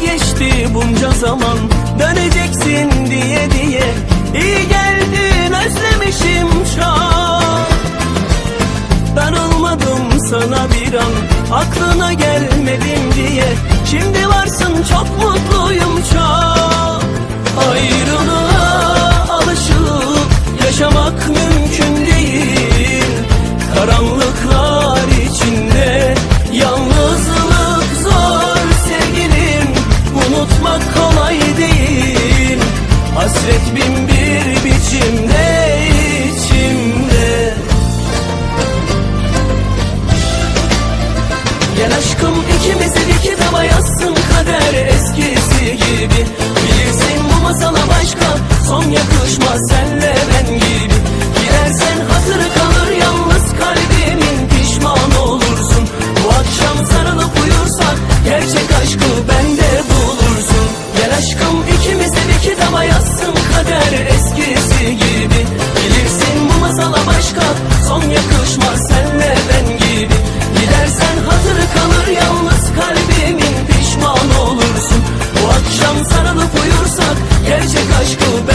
geçti bunca zaman? Döneceksin diye diye. İyi geldin özlemişim çok Darılmadım sana bir an. Aklına gelmedim diye. Şimdi varsın çok Gel aşkım ikimizin iki tava yazsın kader eskisi gibi. Bilirsin bu masala başka son yakışmaz senle ben gibi. Girersen hatırı kalır yalnız kalbimin pişman olursun. Bu akşam sarılıp uyursak gerçek aşkı bende bulursun. Gel aşkım ikimizin iki tava yazsın kader eskisi gibi. Bilirsin bu masala başka aşkı ben